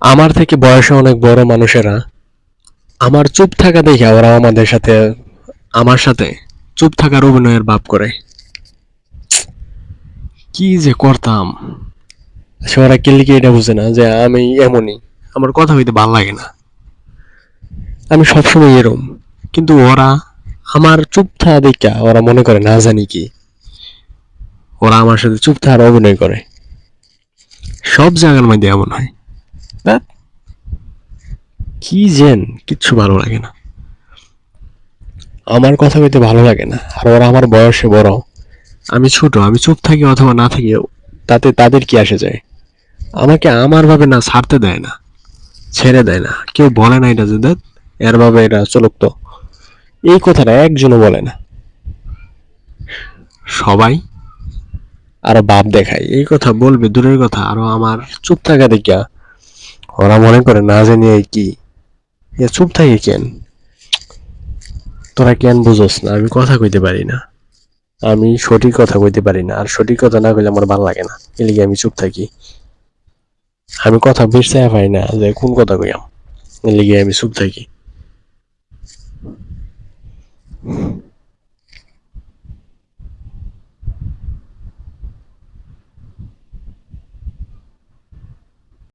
আমার থেকে বয়সে অনেক বড় মানুষেরা আমার চুপ থাকা দেখে ওরা আমাদের সাথে, আমার সাথে চুপ থাকার অভিনয়ের ভাব করে। কি যে করতাম? সে ওরা কিল্লিকে এটা বুঝে না যে আমি এমনই, আমার কথা হইতে ভালো লাগে না। আমি সবসময় এরম, কিন্তু ওরা আমার চুপ থাকা দেখা ওরা মনে করে না জানি কি। ওরা আমার সাথে চুপ থাকার অভিনয় করে। সব জায়গার মধ্যে এমন হয়। কি জেন কিচ্ছু ভালো লাগে না। আমার কথা কইতে ভালো লাগে না, আর ওরা আমার বয়সে বড়। আমি ছোট, আমি চুপ থাকি অথবা না থাকি, তাতে তাদের কি আসে যায়? আমাকে আমার ভাবে না ছাড়তে দেয় না, ছেড়ে দেয় না। কেউ বলে না এটা যে দেখ এর ভাবে এটা চলুক তো। এই কথাটা একজনও বলে না। সবাই আরও বাপ দেখায়। এই কথা বলবে, দূরের কথা, আরও আমার চুপ থাকা দেখিয়া। ওরা মনে করে না জানি এই কি। চুপ থাকে কেন? তোরা কেন বুঝোস না? আমি কথা কইতে পারি না। আমি সঠিক কথা কইতে পারি না। আর সঠিক কথা না কইলে আমার ভালো লাগে না। এলিগে আমি চুপ থাকি। আমি কথা বুঝতে পারি না যে কোন কথা কইয়াম। এলিগে আমি চুপ থাকি।